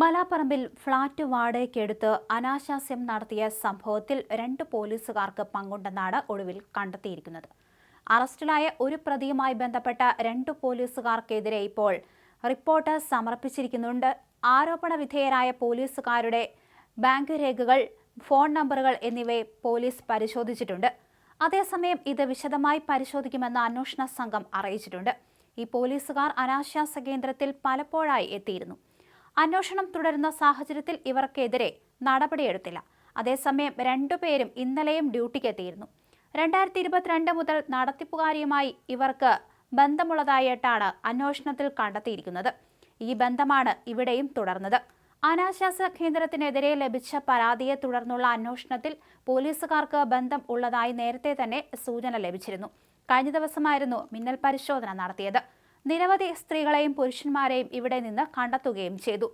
മലാപ്പറമ്പിൽ flat വാടകയ്ക്കെടുത്ത് അനാശാസ്യം നടത്തിയ സംഭവത്തിൽ രണ്ട് പോലീസുകാർക്ക് പങ്കുണ്ടെന്നാണ് ഒടുവിൽ കണ്ടെത്തിയിരിക്കുന്നത്. അറസ്റ്റിലായ ഒരു പ്രതിയുമായി ബന്ധപ്പെട്ട രണ്ട് പോലീസുകാർക്കെതിരെ ഇപ്പോൾ റിപ്പോർട്ട് സമർപ്പിച്ചിരിക്കുന്നുണ്ട്. ആരോപണ വിധേയരായ പോലീസുകാരുടെ ബാങ്ക് രേഖകൾ ഫോൺ നമ്പറുകൾ എന്നിവയെ പോലീസ് പരിശോധിച്ചിട്ടുണ്ട്. അതേസമയം ഇത് വിശദമായി പരിശോധിക്കുമെന്ന് അന്വേഷണ സംഘം അറിയിച്ചിട്ടുണ്ട്. ഈ പോലീസുകാർ അനാശാസ്യ കേന്ദ്രത്തിൽ പലപ്പോഴായി എത്തിയിരുന്നു. അന്വേഷണം തുടരുന്ന സാഹചര്യത്തിൽ ഇവർക്കെതിരെ നടപടിയെടുത്തില്ല. അതേസമയം രണ്ടുപേരും ഇന്നലെയും ഡ്യൂട്ടിക്കെത്തിയിരുന്നു. രണ്ടായിരത്തി ഇരുപത്തിരണ്ട് മുതൽ നടത്തിപ്പുകാരിയുമായി ഇവർക്ക് ബന്ധമുള്ളതായിട്ടാണ് അന്വേഷണത്തിൽ കണ്ടെത്തിയിരിക്കുന്നത്. ഈ ബന്ധമാണ് ഇവിടെയും തുടർന്നത്. അനാശ്വാസ കേന്ദ്രത്തിനെതിരെ ലഭിച്ച പരാതിയെ തുടർന്നുള്ള അന്വേഷണത്തിൽ പോലീസുകാർക്ക് ബന്ധം ഉള്ളതായി നേരത്തെ തന്നെ സൂചന ലഭിച്ചിരുന്നു. കഴിഞ്ഞ ദിവസമായിരുന്നു മിന്നൽ പരിശോധന നടത്തിയത്. നിരവധി സ്ത്രീകളെയും പുരുഷന്മാരെയും ഇവിടെ നിന്ന് കണ്ടെത്തുകയും ചെയ്തു